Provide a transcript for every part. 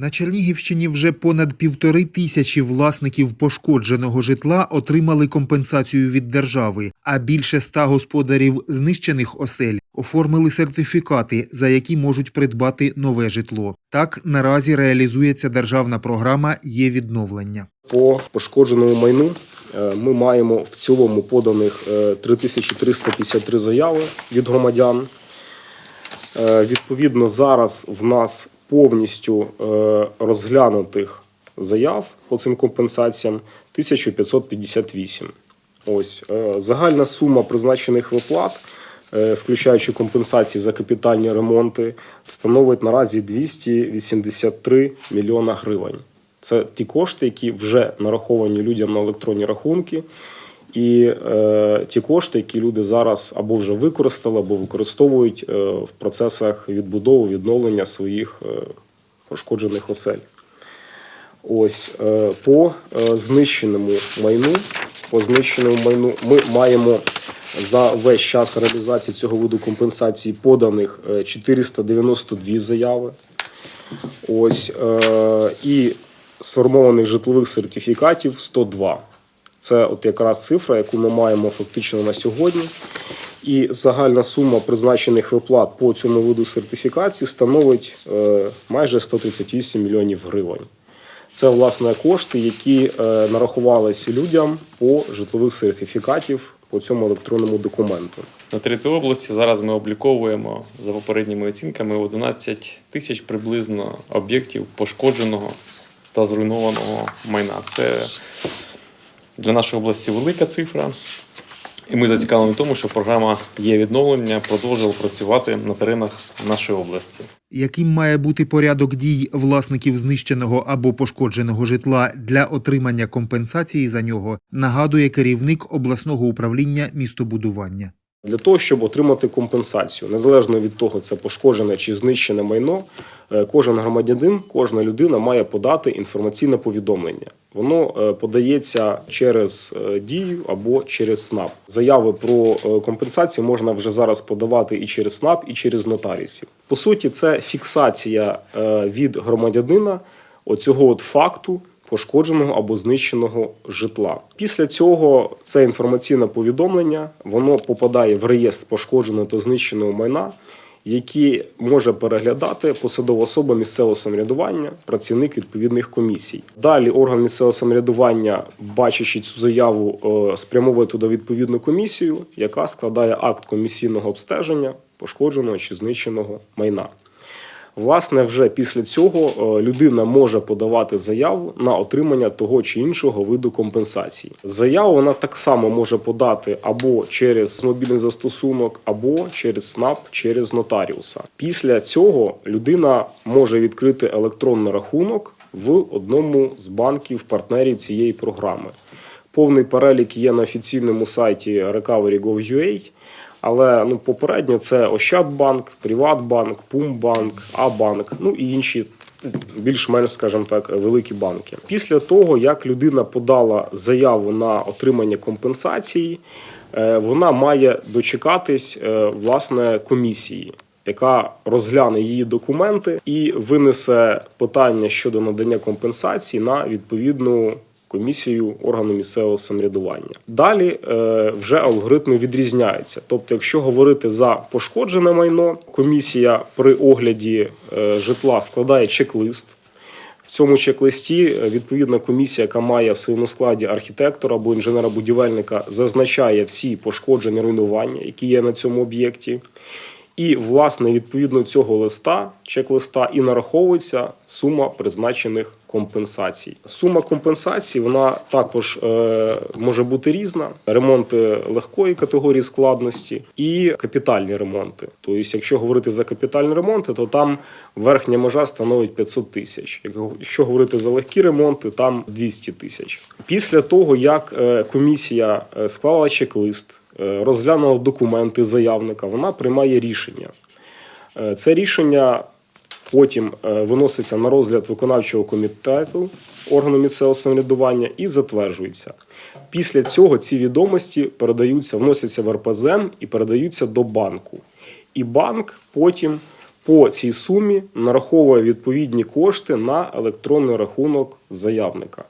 На Чернігівщині вже понад півтори тисячі власників пошкодженого житла отримали компенсацію від держави, а більше ста господарів знищених осель оформили сертифікати, за які можуть придбати нове житло. Так наразі реалізується державна програма «Є відновлення». По пошкодженому майну е, ми маємо в цілому поданих е, 3353 заяви від громадян. Е, Відповідно, зараз в нас повністю е, розглянутих заяв по цим компенсаціям 1558. Ось е, загальна сума призначених виплат, е, включаючи компенсації за капітальні ремонти, становить наразі 283 мільйона гривень. Це ті кошти, які вже нараховані людям на електронні рахунки, і е, ті кошти, які люди зараз або вже використали, або використовують е, в процесах відбудови, відновлення своїх е, пошкоджених осель. Ось е, по е, знищеному майну, по знищеному майну ми маємо за весь час реалізації цього виду компенсації поданих е, 492 заяви. Ось е, і сформованих житлових сертифікатів 102. Це от якраз цифра, яку ми маємо фактично на сьогодні. І загальна сума призначених виплат по цьому виду сертифікації становить е, майже 138 мільйонів гривень. Це власне кошти, які е, нарахувалися людям по житлових сертифікатів по цьому електронному документу. На території області зараз ми обліковуємо за попередніми оцінками 11 тисяч приблизно об'єктів пошкодженого та зруйнованого майна. Це для нашої області велика цифра. І ми зацікавлені в тому, що програма є відновлення продовжила працювати на теренах нашої області. Яким має бути порядок дій власників знищеного або пошкодженого житла для отримання компенсації за нього, нагадує керівник обласного управління містобудування. Для того, щоб отримати компенсацію, незалежно від того, це пошкоджене чи знищене майно, е, кожен громадянин, кожна людина має подати інформаційне повідомлення. Воно е, подається через е, дію або через СНАП. Заяви про компенсацію можна вже зараз подавати і через СНАП, і через нотаріусів. По суті, це фіксація від громадянина оцього от факту пошкодженого або знищеного житла. Після цього це інформаційне повідомлення воно попадає в реєстр пошкодженого та знищеного майна, який може переглядати посадова особа місцевого самоврядування, працівник відповідних комісій. Далі орган місцевого самоврядування, бачачи цю заяву, е, спрямовує туди відповідну комісію, яка складає акт комісійного обстеження пошкодженого чи знищеного майна. Власне, вже після цього е, людина може подавати заяву на отримання того чи іншого виду компенсації. Заяву вона так само може подати або через мобільний застосунок, або через СНАП, через нотаріуса. Після цього людина може відкрити електронний рахунок в одному з банків партнерів цієї програми. Повний перелік є на офіційному сайті recovery.gov.ua, але ну, попередньо це Ощадбанк, Приватбанк, Пумбанк, Абанк, ну і інші більш-менш, скажімо так, великі банки. Після того, як людина подала заяву на отримання компенсації, е, вона має дочекатись е, власне комісії. Яка розгляне її документи і винесе питання щодо надання компенсації на відповідну комісію органу місцевого самоврядування. Далі е, вже алгоритми відрізняються. Тобто, якщо говорити за пошкоджене майно, комісія при огляді е, житла складає чек-лист. В цьому чек-листі е, відповідна комісія, яка має в своєму складі архітектора або інженера-будівельника, зазначає всі пошкодження руйнування, які є на цьому об'єкті. І, власне, відповідно цього листа, чек-листа, і нараховується сума призначених компенсацій. Сума компенсацій вона також е, може бути різна: ремонти легкої категорії складності і капітальні ремонти. Тобто, якщо говорити за капітальні ремонти, то там верхня межа становить 500 тисяч. Якщо говорити за легкі ремонти, там 200 тисяч. Після того, як е, комісія е, склала чек-лист, розглянула документи заявника, вона приймає рішення. Е, Це рішення потім е, виноситься на розгляд виконавчого комітету органу місцевого самоврядування і затверджується. Після цього ці відомості передаються, вносяться в РПЗМ і передаються до банку. І банк потім по цій сумі нараховує відповідні кошти на електронний рахунок заявника.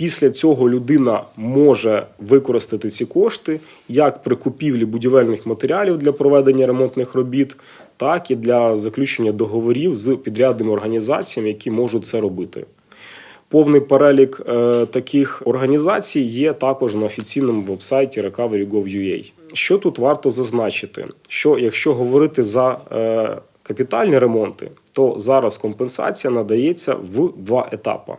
Після цього людина може використати ці кошти як при купівлі будівельних матеріалів для проведення ремонтних робіт, так і для заключення договорів з підрядними організаціями, які можуть це робити. Повний перелік е, таких організацій є також на офіційному вебсайті recovery.gov.ua. Що тут варто зазначити? Що якщо говорити за е, капітальні ремонти, то зараз компенсація надається в два етапи.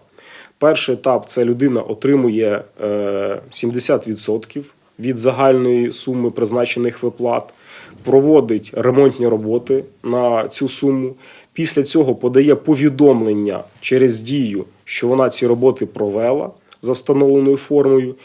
Перший етап це людина отримує е, 70% від загальної суми призначених виплат, проводить ремонтні роботи на цю суму. Після цього подає повідомлення через дію, що вона ці роботи провела за встановленою формою.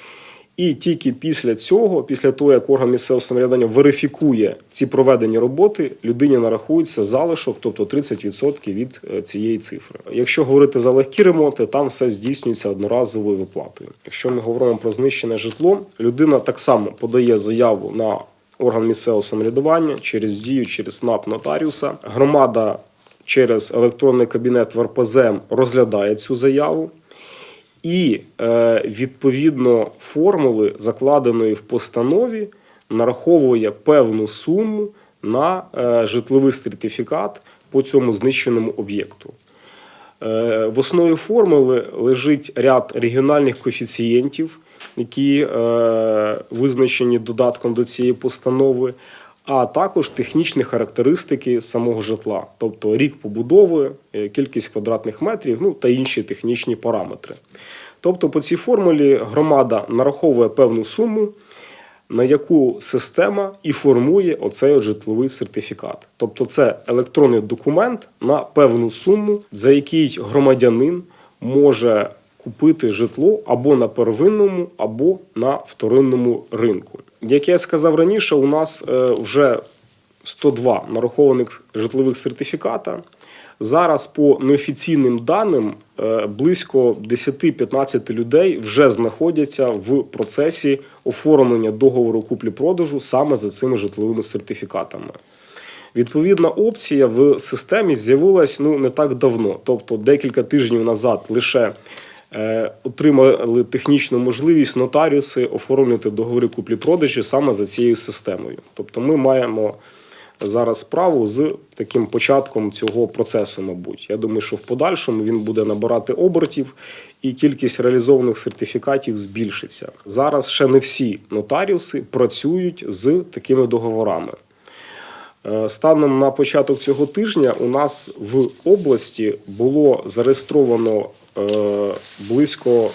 І тільки після цього, після того, як орган місцевого самоврядування верифікує ці проведені роботи, людині нарахується залишок, тобто 30% від е, цієї цифри. Якщо говорити за легкі ремонти, там все здійснюється одноразовою виплатою. Якщо ми говоримо про знищене житло, людина так само подає заяву на орган місцевого самоврядування через дію, через СНАП нотаріуса. Громада через електронний кабінет в РПЗ розглядає цю заяву. І е, відповідно формули, закладеної в постанові, нараховує певну суму на е, житловий сертифікат по цьому знищеному об'єкту. Е, в основі формули лежить ряд регіональних коефіцієнтів, які визначені додатком до цієї постанови, а також технічні характеристики самого житла, тобто рік побудови, е, кількість квадратних метрів, ну та інші технічні параметри. Тобто, по цій формулі громада нараховує певну суму, на яку система і формує оцей житловий сертифікат. Тобто, це електронний документ на певну суму, за який громадянин може купити житло або на первинному, або на вторинному ринку. Як я сказав раніше, у нас е, вже 102 нарахованих житлових сертифіката. Зараз, по неофіційним даним, е, близько 10-15 людей вже знаходяться в процесі оформлення договору куплі-продажу саме за цими житловими сертифікатами. Відповідна опція в системі з'явилась ну не так давно, тобто декілька тижнів назад лише отримали технічну можливість нотаріуси оформлювати договори куплі-продажі саме за цією системою. Тобто, ми маємо зараз справу з таким початком цього процесу, мабуть. Я думаю, що в подальшому він буде набирати обертів і кількість реалізованих сертифікатів збільшиться. Зараз ще не всі нотаріуси працюють з такими договорами. Е, Станом на початок цього тижня у нас в області було зареєстровано е, близько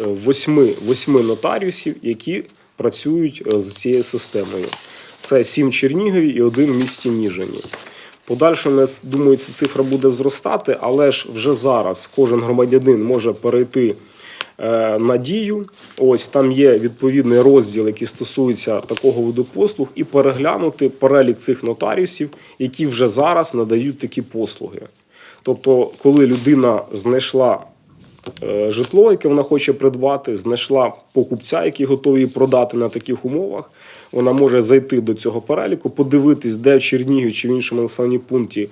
е, восьми, восьми нотаріусів, які працюють е, з цією системою. Це сім Чернігові і один в місті Ніжині. В Подальшому, думаю, ця цифра буде зростати, але ж вже зараз кожен громадянин може перейти е, на дію. Ось там є відповідний розділ, який стосується такого виду послуг, і переглянути перелік цих нотаріусів, які вже зараз надають такі послуги. Тобто, коли людина знайшла е, житло, яке вона хоче придбати, знайшла покупця, який готовий продати на таких умовах. Вона може зайти до цього переліку, подивитись, де в Чернігові чи в іншому населенні пункті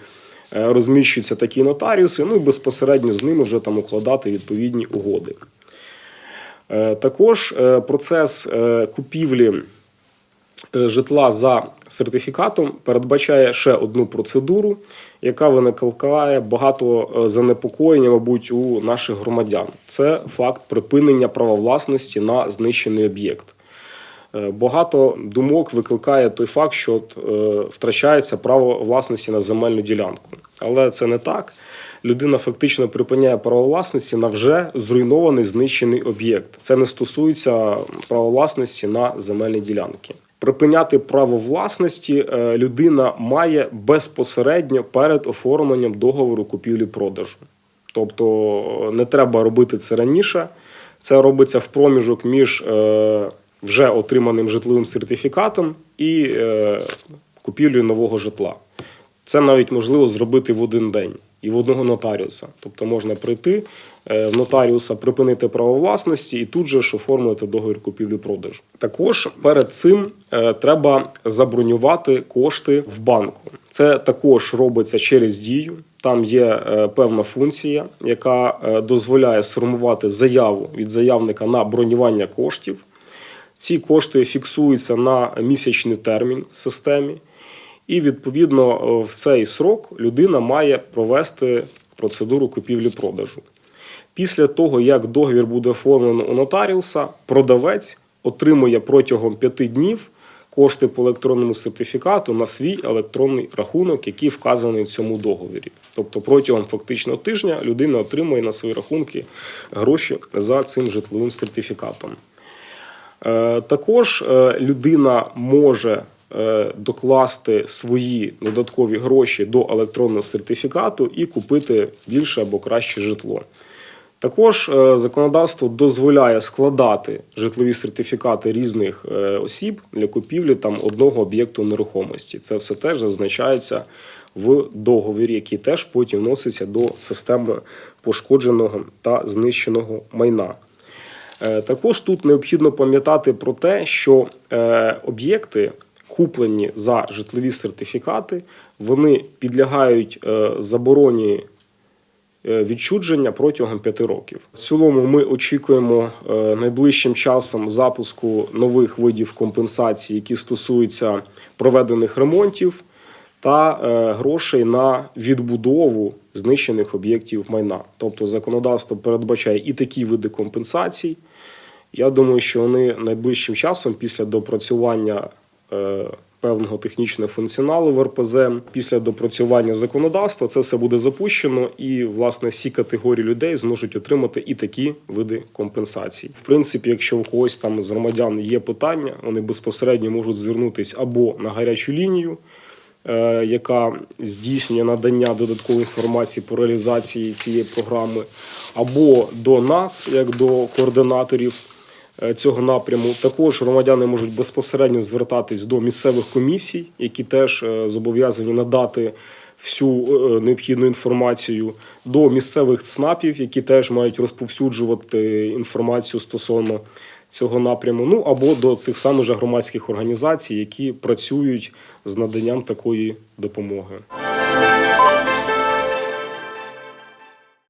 е, розміщуються такі нотаріуси, ну і безпосередньо з ними вже там укладати відповідні угоди. Е, Також процес купівлі житла за сертифікатом передбачає ще одну процедуру, яка викликає багато е, занепокоєння, мабуть, у наших громадян. Це факт припинення права власності на знищений об'єкт. Е, Багато думок викликає той факт, що е, втрачається право власності на земельну ділянку. Але це не так. Людина фактично припиняє право власності на вже зруйнований знищений об'єкт. Це не стосується права власності на земельні ділянки. Припиняти право власності е, людина має безпосередньо перед оформленням договору купівлі-продажу. Тобто не треба робити це раніше. Це робиться в проміжок між е, вже отриманим житловим сертифікатом і е, купівлею нового житла. Це навіть можливо зробити в один день і в одного нотаріуса. Тобто можна прийти е, в нотаріуса, припинити право власності і тут же ж оформити договір купівлі-продажу. Також перед цим е, треба забронювати кошти в банку. Це також робиться через дію. Там є е, певна функція, яка е, дозволяє сформувати заяву від заявника на бронювання коштів. Ці кошти фіксуються на місячний термін в системі, і відповідно е, в цей срок людина має провести процедуру купівлі-продажу. Після того, як договір буде оформлено у нотаріуса, продавець отримує протягом п'яти днів кошти по електронному сертифікату на свій електронний рахунок, який вказаний в цьому договорі. Тобто протягом фактично тижня людина отримує на свої рахунки гроші за цим житловим сертифікатом. Е, Також е, людина може е, докласти свої додаткові гроші до електронного сертифікату і купити більше або краще житло. Також е, законодавство дозволяє складати житлові сертифікати різних е, осіб для купівлі там одного об'єкту нерухомості. Це все теж зазначається в договорі, який теж потім вноситься до системи пошкодженого та знищеного майна. Е, Також тут необхідно пам'ятати про те, що об'єкти, куплені за житлові сертифікати, вони підлягають забороні відчудження протягом п'яти років. В цілому ми очікуємо е, найближчим часом запуску нових видів компенсації, які стосуються проведених ремонтів та е, грошей на відбудову знищених об'єктів майна. Тобто законодавство передбачає і такі види компенсацій. Я думаю, що вони найближчим часом, після допрацювання е, певного технічного функціоналу в РПЗ, після допрацювання законодавства, це все буде запущено, і власне всі категорії людей зможуть отримати і такі види компенсацій. В принципі, якщо у когось там з громадян є питання, вони безпосередньо можуть звернутися або на гарячу лінію. е, Яка здійснює надання додаткової інформації по реалізації цієї програми, або до нас, як до координаторів е, цього напряму. Також громадяни можуть безпосередньо звертатись до місцевих комісій, які теж е, зобов'язані надати всю е, необхідну інформацію, до місцевих ЦНАПів, які теж мають розповсюджувати інформацію стосовно цього напряму. Ну або до цих самих же громадських організацій, які працюють з наданням такої допомоги.